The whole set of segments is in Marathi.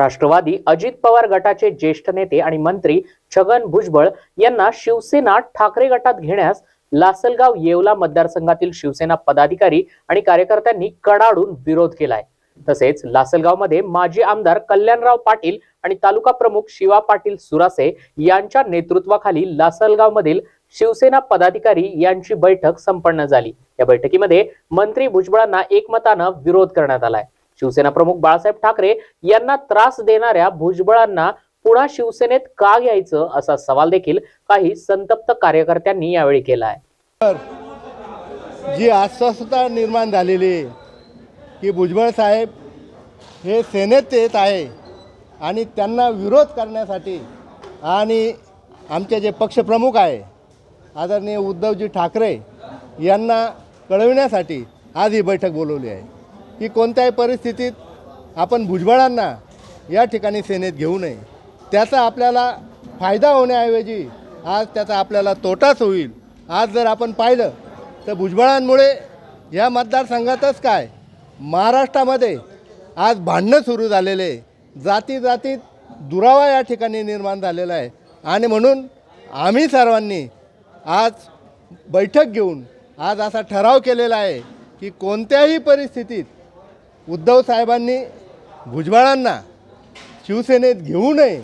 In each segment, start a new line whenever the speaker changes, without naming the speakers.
राष्ट्रवादी अजित पवार गटाचे ज्येष्ठ नेते आणि मंत्री छगन भुजबळ यांना शिवसेना ठाकरे गटात घेण्यास लासलगाव येवला मतदारसंघातील शिवसेना पदाधिकारी आणि कार्यकर्त्यांनी कडाडून विरोध केलाय. तसेच लासलगावमध्ये माजी आमदार कल्याणराव पाटील आणि तालुका प्रमुख शिवा पाटील सुरासे यांच्या नेतृत्वाखाली लासलगावमधील शिवसेना पदाधिकारी यांची बैठक संपन्न झाली. या बैठकीमध्ये मंत्री भुजबळांना एकमतानं विरोध करण्यात आलाय. शिवसेना प्रमुख बाळासाहेब ठाकरे यांना त्रास देणाऱ्या भुजबळांना पुन्हा शिवसेनेत का घ्यायचं असा सवाल देखील काही संतप्त कार्यकर्त्यांनी यावेळी केला आहे
जी अस्वस्थता निर्माण झालेली आहे की भुजबळ साहेब हे सेनेत येत आहे आणि त्यांना विरोध करण्यासाठी आणि आमचे जे पक्षप्रमुख आहे आदरणीय उद्धवजी ठाकरे यांना कळविण्यासाठी आज ही बैठक बोलवली आहे. की कोणत्याही परिस्थितीत आपण भुजबळांना या ठिकाणी सेनेत घेऊ नये त्याचा आपल्याला फायदा होण्याऐवजी आज त्याचा आपल्याला तोटाच होईल आज जर आपण पाहिलं तर भुजबळांमुळे या मतदारसंघातच काय महाराष्ट्रामध्ये आज भांडणं सुरू झालेले आहे. जाती जातीत दुरावा या ठिकाणी निर्माण झालेला आहे आणि म्हणून आम्ही सर्वांनी आज बैठक घेऊन आज असा ठराव केलेला आहे की कोणत्याही परिस्थितीत उद्धव साहेबांनी भुजबळांना शिवसेनेत घेऊ नये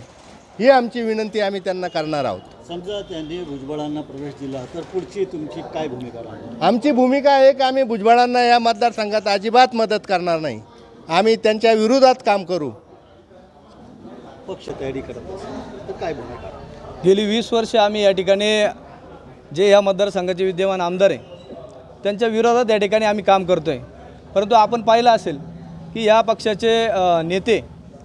ही आमची विनंती आम्ही त्यांना करणार आहोत.
समजा त्यांनी भुजबळांना प्रवेश दिला तर पुढची तुमची काय भूमिका
आमची भूमिका आहे की आम्ही भुजबळांना या मतदारसंघात अजिबात मदत करणार नाही. आम्ही त्यांच्या विरोधात काम करू.
पक्ष तयारी करत काय भूमिका
गेली वीस वर्ष आम्ही या ठिकाणी जे या मतदारसंघाचे विद्यमान आमदार आहे त्यांच्या विरोधात या ठिकाणी आम्ही काम करतो आहे परंतु आपण पाहिलं असेल की या पक्षाचे नेते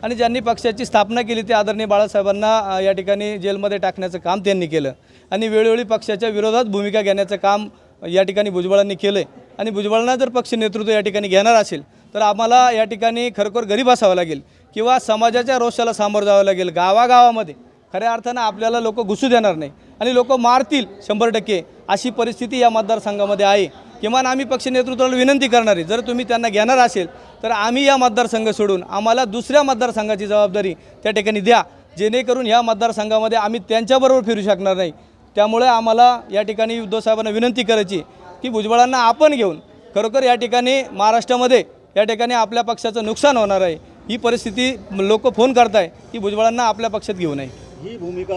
आणि ज्यांनी पक्षाची स्थापना केली ते आदरणीय बाळासाहेबांना या ठिकाणी जेलमध्ये टाकण्याचं काम त्यांनी केलं. आणि वेळोवेळी पक्षाच्या विरोधात भूमिका घेण्याचं काम या ठिकाणी भुजबळांनी केलं आहे आणि भुजबळांना जर पक्ष नेतृत्व या ठिकाणी घेणार असेल तर आम्हाला या ठिकाणी खरोखर गरीब असावं लागेल किंवा समाजाच्या रोषाला सामोरं जावं लागेल. गावागावामध्ये खऱ्या अर्थानं आपल्याला लोक घुसू देणार नाही आणि लोक मारतील शंभर टक्के अशी परिस्थिती या मतदारसंघामध्ये आहे. किमान आम्ही पक्ष नेतृत्वाला विनंती करणार आहे. जर तुम्ही त्यांना घेणार असेल तर आम्ही या मतदारसंघ सोडून आम्हाला दुसऱ्या मतदारसंघाची जबाबदारी त्या ठिकाणी द्या. जेणेकरून ह्या मतदारसंघामध्ये आम्ही त्यांच्याबरोबर फिरू शकणार नाही. त्यामुळे आम्हाला या ठिकाणी उद्धव साहेबांना विनंती करायची की भुजबळांना आपण घेऊन खरोखर या ठिकाणी महाराष्ट्रामध्ये या ठिकाणी आपल्या पक्षाचं नुकसान होणार आहे. ही परिस्थिती लोक फोन करताय की भुजबळांना आपल्या पक्षात घेऊ नये.
ही भूमिका